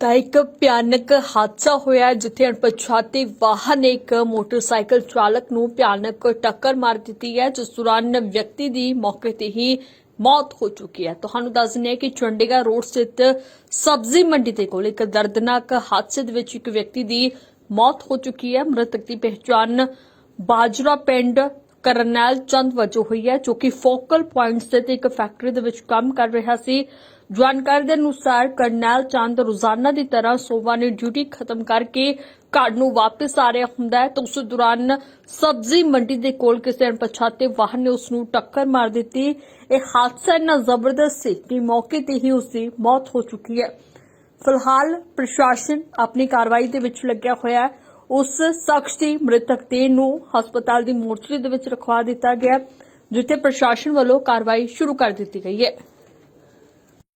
ਤਾਂ ਇੱਕ ਭਿਆਨਕ ਹਾਦਸਾ ਹੋਇਆ ਹੈ, ਜਿੱਥੇ ਅਣਪਛਾਤੇ ਵਾਹਨ ਨੇ ਇੱਕ ਮੋਟਰਸਾਈਕਲ ਚਾਲਕ ਨੂੰ ਭਿਆਨਕ ਟੱਕਰ ਮਾਰ ਦਿੱਤੀ ਹੈ ਜਿਸ ਦੌਰਾਨ ਵਿਅਕਤੀ ਦੀ ਮੌਕੇ ਤੇ ਹੀ ਮੌਤ ਹੋ ਚੁੱਕੀ ਹੈ। ਤੁਹਾਨੂੰ ਦੱਸ ਦਿੰਦੇ ਕਿ ਚੰਡੀਗੜ੍ਹ ਰੋਡ ਸਥਿਤ ਸਬਜ਼ੀ ਮੰਡੀ ਦੇ ਕੋਲ ਇੱਕ ਦਰਦਨਾਕ ਹਾਦਸੇ ਦੇ ਵਿੱਚ ਇੱਕ ਵਿਅਕਤੀ ਦੀ ਮੌਤ ਹੋ ਚੁੱਕੀ ਹੈ। ਮ੍ਰਿਤਕ ਦੀ ਪਹਿਚਾਣ ਬਾਜਰਾ ਪਿੰਡ ਕਰਨੈਲ ਚੰਦ ਵਜੋਂ ਹੋਈ ਹੈ ਜੋ ਕਿ ਫੋਕਲ ਪੁਆਇੰਟ ਸਥਿਤ ਇੱਕ ਫੈਕਟਰੀ ਦੇ ਵਿੱਚ ਕੰਮ ਕਰ ਰਿਹਾ ਸੀ। ਜਾਣਕਾਰੀ ਦੇ ਅਨੁਸਾਰ ਕਰਨੈਲ ਚੰਦ ਰੋਜ਼ਾਨਾ ਦੀ ਤਰ੍ਹਾਂ ਸੋਮਵਾਰ ਨੂੰ ਡਿਊਟੀ ਖਤਮ ਕਰਕੇ ਘਰ ਨੂੰ ਵਾਪਸ ਆ ਰਿਹਾ ਹੁੰਦਾ ਹੈ ਤਾਂ ਉਸ ਦੌਰਾਨ ਸਬਜ਼ੀ ਮੰਡੀ ਦੇ ਕੋਲ ਕਿਸੇ ਅਣਪਛਾਤੇ ਵਾਹਨ ਨੇ ਉਸ ਨੂੰ ਟੱਕਰ ਮਾਰ ਦਿੱਤੀ। ਇਹ ਹਾਦਸਾ ਇੰਨਾ ਜ਼ਬਰਦਸਤ ਸੀ ਕਿ ਮੌਕੇ ਤੇ ਹੀ ਉਸ ਦੀ ਮੌਤ ਹੋ ਚੁੱਕੀ ਹੈ। ਫਿਲਹਾਲ ਪ੍ਰਸ਼ਾਸਨ ਆਪਣੀ ਕਾਰਵਾਈ ਦੇ ਵਿੱਚ ਲੱਗਿਆ ਹੋਇਆ ਹੈ। ਉਸ ਸ਼ਖਸ ਦੀ ਮ੍ਰਿਤਕ ਦੇਹ ਨੂੰ ਹਸਪਤਾਲ ਦੀ ਮੋਰਚਰੀ ਦੇ ਵਿੱਚ ਰਖਵਾ ਦਿੱਤਾ ਗਿਆ ਹੈ, ਜਿੱਥੇ ਪ੍ਰਸ਼ਾਸਨ ਵੱਲੋਂ ਕਾਰਵਾਈ ਸ਼ੁਰੂ ਕਰ ਦਿੱਤੀ ਗਈ ਹੈ।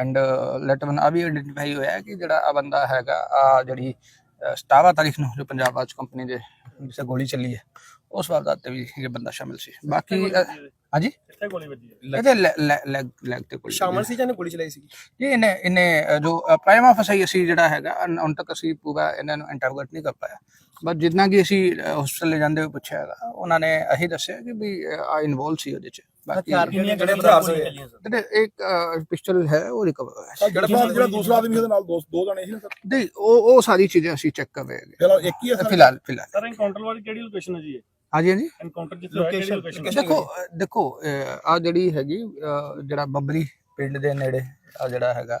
ਐਂਡ ਲੈਟ ਵਨ ਆ ਵੀ ਆਇਡੈਂਟੀਫਾਈ ਹੋਇਆ ਕਿ ਜਿਹੜਾ ਆ ਬੰਦਾ ਹੈਗਾ ਆ ਜਿਹੜੀ ਅਹ, 17 ਤਾਰੀਖ ਨੂੰ ਜੋ ਪੰਜਾਬ ਆਜ ਕੰਪਨੀ ਦੇ ਜਿਸੇ ਗੋਲੀ ਚੱਲੀ ਹੈ ਉਸ ਵਾਰਦਾਤ ਤੇ ਵੀ ਇਹ ਬੰਦਾ ਸ਼ਾਮਿਲ ਸੀ। ਬਾਕੀ ਹਾਂਜੀ? ਕਿੱਥੇ ਗੋਲੀ ਵੱਜੀ ਇਹਦੇ ਲੈਗ ਲੈਗ ਤੇ ਗੋਲੀ ਸ਼ਾਮਲ ਸੀ ਜਾਂ ਗੋਲੀ ਚਲਾਈ ਸੀ ਇਹ ਇਹਨੇ ਇਹਨੇ ਜੋ ਪ੍ਰਾਈਮਾ ਫਸਾਈ ਅਸੀਂ ਜਿਹੜਾ ਹੈਗਾ ਹੁਣ ਤੱਕ ਅਸੀਂ ਪੂਰਾ ਇਹਨਾਂ ਨੂੰ ਇੰਟਰੋਗੇਟ ਨਹੀਂ ਕਰ ਪਾਇਆ। ਬਟ ਜਿੰਨਾ ਕਿ ਅਸੀਂ ਹਸਪੀਟਲ ਲੈ ਜਾਂਦੇ ਹੋਏ ਪੁੱਛਿਆ ਹੈਗਾ ਉਹਨਾਂ ਨੇ ਇਹੀ ਦੱਸਿਆ ਕਿ ਵੀ ਆ ਇਨਵੋਲਵ ਸੀ ਉਹਦੇ ਚ। ਬਾਕੀ ਕਿੰਨੀਆਂ ਕਿਹੜੇ ਹਥਿਆਰ ਸੀ ਜਿਹੜੇ ਇੱਕ ਪਿਸਟਲ ਹੈ ਉਹ ਰਿਕਵਰ ਹੋਇਆ ਸੀ। ਜਿਹੜਾ ਬਾਅਦ ਜਿਹੜਾ ਦੂਸਰਾ ਆਦਮੀ ਉਹਦੇ ਨਾਲ ਦੋ ਦੋ ਜਣੇ ਸੀ ਨਾ ਸਰ? ਨਹੀਂ ਉਹ ਉਹ ਸਾਰੀ ਚੀਜ਼ਾਂ ਅਸੀਂ ਚੈੱਕ ਕਰ ਰਹੇ ਹਾਂ ਫਿਲਹਾਲ ਇੱਕ ਹੀ ਹੈ ਸਰ? ਫਿਲਹਾਲ ਫਿਲਹਾਲ। ਸਰ ਐਨਕਾਊਂਟਰ ਵਾਲੀ ਕਿਹੜੀ ਲੋਕੇਸ਼ਨ ਹੈ ਜੀ ਇਹ? ਹਾਂਜੀ ਹਾਂਜੀ। ਐਨਕਾਊਂਟਰ ਜਿੱਥੇ ਹੋਇਆ ਕਿਹੜੀ ਲੋਕੇਸ਼ਨ ਦੇਖੋ ਦੇਖੋ ਆ ਜਿਹੜੀ ਹੈਗੀ ਜਿਹੜਾ ਬੱਬਰੀ ਪਿੰਡ ਦੇ ਨੇੜੇ ਆ ਜਿਹੜਾ ਹੈਗਾ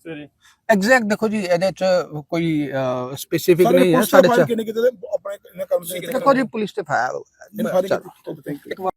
ਸਵੇਰੇ ਐਗਜ਼ੈਕਟ ਦੇਖੋ ਜੀ ਇਹਦੇ ਚ ਕੋਈ ਸਪੈਸੀਫਿਕ ਸਰ ਨਹੀਂ ਹੈ ਪੁਲਿਸ ਸਾਡੇ ਚ ਕਿੰਨੇ ਕਿਤੇ ਦੇ ਆਪਣੇ ਇਹਨਾਂ ਕੰਮ ਸੀ ਦੇਖੋ ਜੀ ਪੁਲਿਸ ਤੇ ਫਾਇਰ ਥੈਂਕ ਯੂ